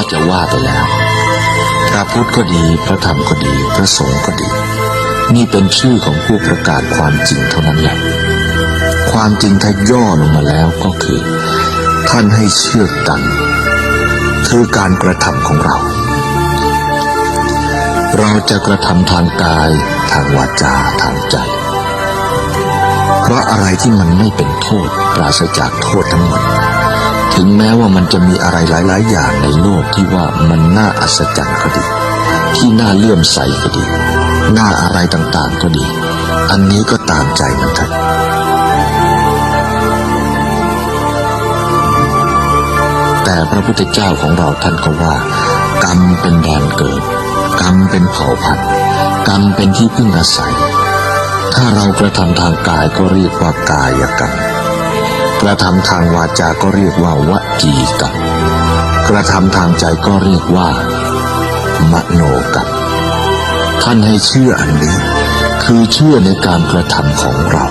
ถ้าจะว่าไปแล้ว พระพุทธก็ดี พระธรรมก็ดี พระสงฆ์ก็ดี นี่เป็นชื่อของผู้ประกาศความจริงเท่านั้นแหละ ความจริงถ้าย่อลงมาแล้วก็คือ ท่านให้เชื่อกัน คือการกระทำของเรา เราจะกระทำทางกาย ทางวาจา ทางใจ เพราะอะไรที่มันไม่เป็นโทษ ปราศจากโทษทั้งหมด ถึงแม้ว่ามันจะมีอะไรหลาย ๆ อย่างในโลกที่ว่ามันน่าอัศจรรย์ก็ดี ที่น่าเลื่อมใสก็ดี น่าอะไรต่างๆก็ดี อันนี้ก็ตามใจมันเถอะแต่พระพุทธเจ้าของเราท่านก็ว่า กรรมเป็นแดนเกิด กรรมเป็นเผ่าพันธุ์กรรมเป็นที่พึ่งอาศัย ถ้าเรากระทำทางกายก็เรียกว่ากายกรรม กระทำทางวาจาก็เรียกว่าวจีกรรมกระทำทางใจก็เรียกว่า มโนกรรมท่านให้เชื่ออันนี้ คือเชื่อในการกระทำของเรา